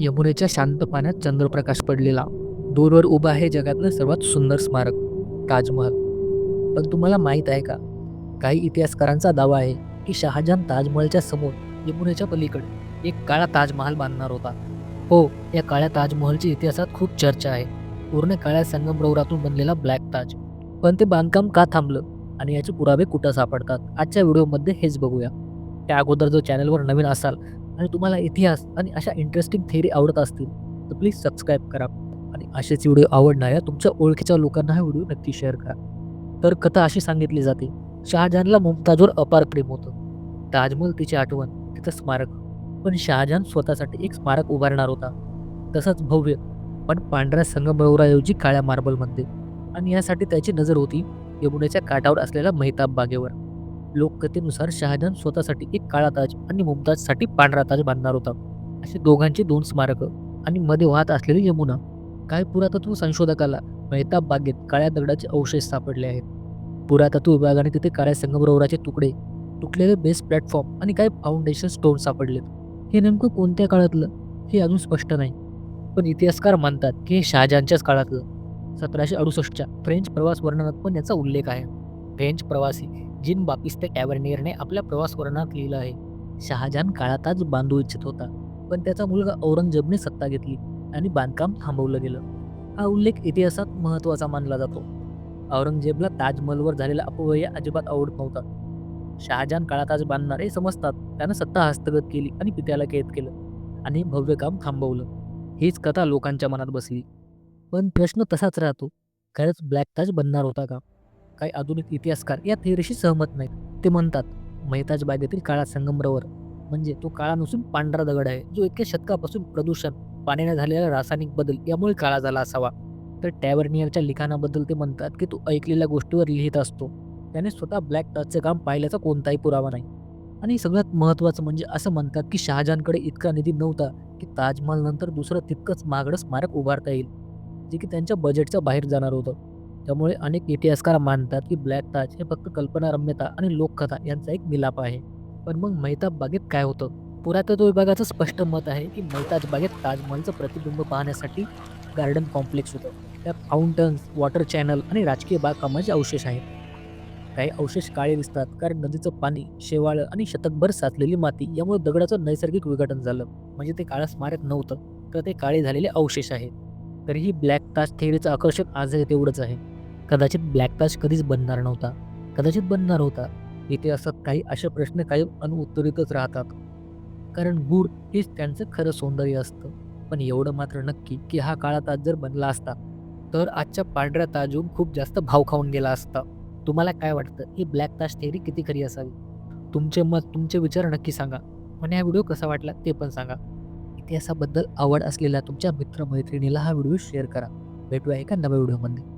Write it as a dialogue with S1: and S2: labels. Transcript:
S1: यमुनेच्या शांत पाण्यात चंद्रप्रकाश पडलेला. दूरवर उभा आहे जगातलं सर्वात सुंदर स्मारक ताजमहल. पण तुम्हाला माहीत आहे का? काही इतिहासकारांचा दावा आहे की शहाजहान ताजमहलच्या समोर यमुनेच्या पलीकडे एक काळा ताजमहाल बांधणार होता. हो या काळ्या ताजमहलची इतिहासात खूप चर्चा आहे. पूर्ण काळ्या संगमरवरातून बनलेला ब्लॅक ताज. पण ते बांधकाम का थांबलं आणि याचे पुरावे कुठं सापडतात? आजच्या व्हिडिओमध्ये हेच बघूया. त्या अगोदर जो चॅनलवर नवीन असाल आणि तुम्हाला इतिहास आणि अशा इंटरेस्टिंग थेअरी आवडत असतील तर प्लीज सबस्क्राईब करा. आणि असेच व्हिडिओ आवडणाऱ्या तुमच्या ओळखीच्या लोकांना हा व्हिडिओ नक्की शेअर करा. तर कथा अशी सांगितली जाते शहाजहानला मुमताजवर अपार प्रेम होतं. ताजमहल तिची आठवण तिचं स्मारक. पण शहाजहान स्वतःसाठी एक स्मारक उभारणार होता. तसंच भव्य पण पांढऱ्या संगमरवराऐवजी काळ्या मार्बलमध्ये आणि यासाठी त्याची नजर होती यमुनेच्या काठावर असलेल्या मेहताब बागेवर. लोककथेनुसार शहाजहान स्वतःसाठी एक काळा ताज आणि मुमताजसाठी पांढरा ताज बांधणार होता. असे दोघांचे दोन स्मारकं आणि मध्ये वाहत असलेली यमुना काय पुरातत्व संशोधकाला मेहताब बागेत काळ्या दगडाचे अवशेष सापडले आहेत. पुरातत्व विभागाने तिथे काळ्या संगमरवराचे तुकडे तुटलेले बेस प्लॅटफॉर्म आणि काही फाउंडेशन स्टोन सापडलेत. हे नेमकं कोणत्या काळातलं? हे अजून स्पष्ट नाही. पण इतिहासकार मानतात की हे शहाजहानच्याच काळातलं. सतराशे अडुसष्टच्या फ्रेंच प्रवास वर्णनात पण याचा उल्लेख आहे. फ्रेंच प्रवासी जिन बापिस्ते टॅवर्नियरने आपल्या प्रवास वर्णनात लिहिलं आहे शहाजहान काळातच बांधू इच्छित होता. पण त्याचा मुलगा औरंगजेबने सत्ता घेतली आणि बांधकाम थांबवलं गेलं. हा उल्लेख इतिहासात महत्त्वाचा मानला जातो. औरंगजेबला ताजमहलवर झालेला अपव्यय अजिबात आवडत नव्हता. शहाजहान काळाताज बांधणारे समजतात त्यानं सत्ता हस्तगत केली आणि पित्याला कैद केलं आणि भव्य काम थांबवलं. हीच कथा लोकांच्या मनात बसली. पण प्रश्न तसाच राहतो खरंच ब्लॅक ताज बनणार होता का? काही आधुनिक इतिहासकार या थिअरीशी सहमत नाहीत. ते म्हणतात मेहताज बागेतील काळा संगमरवर म्हणजे तो काळा नसून पांढरा दगड आहे जो एका शतकापासून प्रदूषण पाण्याने झालेला रासायनिक बदल यामुळे काळा झाला असावा. तर टॅवर्नियरच्या लिखाणाबद्दल ते म्हणतात की तो ऐकलेल्या गोष्टीवर लिहित असतो. त्याने स्वतः ब्लॅक टचचं काम पाहिल्याचा कोणताही पुरावा नाही. आणि सगळ्यात महत्त्वाचं म्हणजे असं म्हणतात की शहाजहानकडे इतका निधी नव्हता की ताजमहल नंतर दुसरं तितकंच महागडं स्मारक उभारता येईल जे की त्यांच्या बजेटच्या बाहेर जाणार होतं. त्यामुळे अनेक इतिहासकार मानतात की ब्लॅक ताज हे फक्त कल्पनारम्यता आणि लोककथा यांचा एक मिलाप आहे. पण मग मेहताब बागेत काय होतं? पुरातत्व विभागाचं स्पष्ट मत आहे की मेहताज बागेत ताजमहलचं प्रतिबिंब पाहण्यासाठी गार्डन कॉम्प्लेक्स होतं. त्यात फाउंटन्स वॉटर चॅनल आणि राजकीय बागकामाचे अवशेष आहेत. काही अवशेष काळे दिसतात कारण नदीचं पाणी शेवाळं आणि शतकभर साचलेली माती यामुळे दगडाचं नैसर्गिक विघटन झालं. म्हणजे ते काळं स्मारक नव्हतं तर ते काळे झालेले अवशेष आहेत. तरीही ब्लॅक ताज थेअरीचं आकर्षण आजही तेवढंच आहे. कदाचित ब्लॅक ताज कधीच बनणार नव्हता. कदाचित बनणार होता. इतिहासात काही असे प्रश्न काही अनुत्तरितच राहतात. कारण गूढ हेच त्यांचं खरं सौंदर्य असतं. पण एवढं मात्र नक्की की हा काळा ताज जर बनला असता तर आजच्या पांढऱ्या ताजून खूप जास्त भाव खाऊन गेला असता. तुम्हाला काय वाटतं? ही ब्लॅक ताज थेअरी किती खरी असावी? तुमचे मत तुमचे विचार नक्की सांगा. आणि हा व्हिडिओ कसा वाटला ते पण सांगा. इतिहासाबद्दल आवड असलेल्या तुमच्या मित्रमैत्रिणीला हा व्हिडिओ शेअर करा. भेटूया एका नव्या व्हिडिओमध्ये